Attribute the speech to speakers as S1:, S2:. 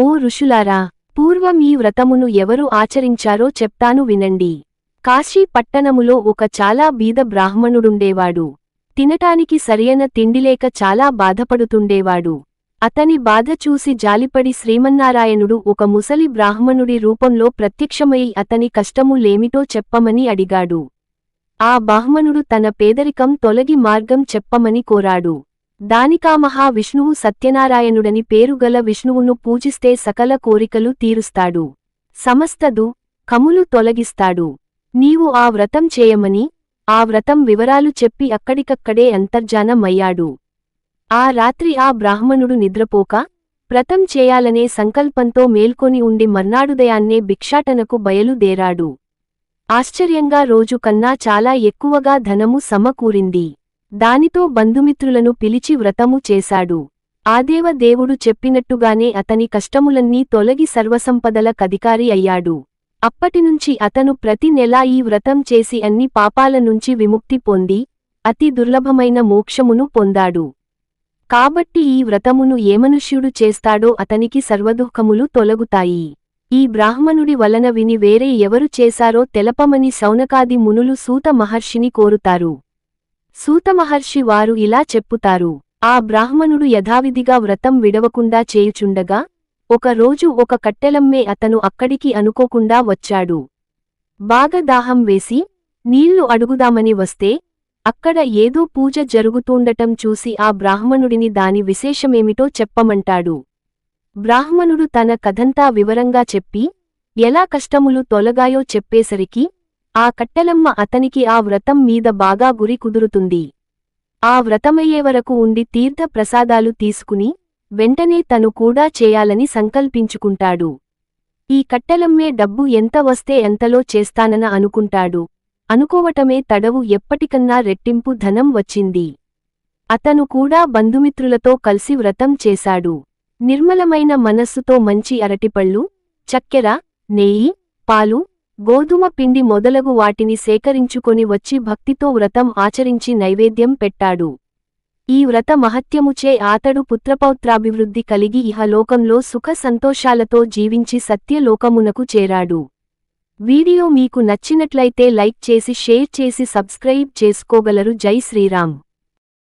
S1: ఓ ఋషులారా పూర్వం ఈ వ్రతమును ఎవరు ఆచరించారో చెప్తాను వినండి. కాశీ పట్టణములో ఒక చాలా బీద బ్రాహ్మణుడుండేవాడు. తినటానికి సరియన తిండిలేక చాలా బాధపడుతుండేవాడు. అతని బాధ చూసి జాలిపడి శ్రీమన్నారాయణుడు ఒక ముసలి బ్రాహ్మణుడి రూపంలో ప్రత్యక్షమై అతని కష్టము లేమిటో చెప్పమని అడిగాడు. ఆ బ్రాహ్మణుడు తన పేదరికం తొలగి మార్గం చెప్పమని కోరాడు. దానికా మహావిష్ణువు సత్యనారాయణుడని పేరుగల విష్ణువును పూజిస్తే సకల కోరికలు తీరుస్తాడు. సమస్తదు కములు తొలగిస్తాడు. నీవు ఆ వ్రతం చేయమని ఆ వ్రతం వివరాలు చెప్పి అక్కడికక్కడే అంతర్జానమయ్యాడు. ఆ రాత్రి ఆ బ్రాహ్మణుడు నిద్రపోక వ్రతం చేయాలనే సంకల్పంతో మేల్కొని ఉండి మర్నాడుదయాన్నే భిక్షాటనకు బయలుదేరాడు. ఆశ్చర్యంగా రోజు కన్నా చాలా ఎక్కువగా ధనము సమకూరింది. దానితో బంధుమిత్రులను పిలిచి వ్రతము చేశాడు. ఆదేవ దేవుడు చెప్పినట్టుగానే అతని కష్టములన్నీ తొలగి సర్వసంపదల కధికారి అయ్యాడు. అప్పటినుంచి అతను ప్రతి నెలా ఈ వ్రతం చేసి అన్ని పాపాల నుంచి విముక్తి పొంది అతి దుర్లభమైన మోక్షమును పొందాడు. కాబట్టి ఈ వ్రతమును ఏమనుష్యుడు చేస్తాడో అతనికి సర్వదుఃఖములు తొలగుతాయి. ఈ బ్రాహ్మణుడి వలన విని వేరే ఎవరు చేశారో తెలపమని శౌనకాది మునులు సూత మహర్షిని కోరుతారు. సూతమహర్షి వారు ఇలా చెప్పుతారు ఆ బ్రాహ్మణుడు యథావిధిగా వ్రతం విడవకుండా చేయుచుండగా ఒక రోజు ఒక కట్టెలమ్మే అతను అక్కడికి అనుకోకుండా వచ్చాడు. బాగా దాహం వేసి నీళ్ళు అడుగుదామని వస్తే అక్కడ ఏదో పూజ జరుగుతూండటం చూసి ఆ బ్రాహ్మణుడిని దాని విశేషమేమిటో చెప్పమంటాడు. బ్రాహ్మణుడు తన కథంతా వివరంగా చెప్పి ఎలా కష్టములు తొలగాయో చెప్పేసరికి ఆ కట్టెలమ్మ అతనికి ఆ వ్రతం మీద బాగా గురి కుదురుతుంది. ఆ వ్రతమయ్యే వరకు ఉండి తీర్థ ప్రసాదాలు తీసుకుని వెంటనే తను కూడా చేయాలని సంకల్పించుకుంటాడు. ఈ కట్టెలమ్మే డబ్బు ఎంత వస్తే ఎంతలో చేస్తానన అనుకుంటాడు. అనుకోవటమే తడవు ఎప్పటికన్నా రెట్టింపు ధనం వచ్చింది. అతను కూడా బంధుమిత్రులతో కలిసి వ్రతం చేశాడు. నిర్మలమైన మనస్సుతో మంచి అరటిపళ్ళు చక్కెర నెయ్యి పాలు గోధుమ పిండి మొదలగు వాటిని సేకరించుకొని వచ్చి భక్తితో వ్రతం ఆచరించి నైవేద్యం పెట్టాడు. ఈ వ్రత మహత్యముచే ఆతడు పుత్రపౌత్రాభివృద్ధి కలిగి ఇహలోకంలో సుఖ సంతోషాలతో జీవించి సత్యలోకమునకు చేరాడు. వీడియో మీకు నచ్చినట్లయితే లైక్ చేసి షేర్ చేసి సబ్స్క్రైబ్ చేసుకోగలరు. జై శ్రీరామ్.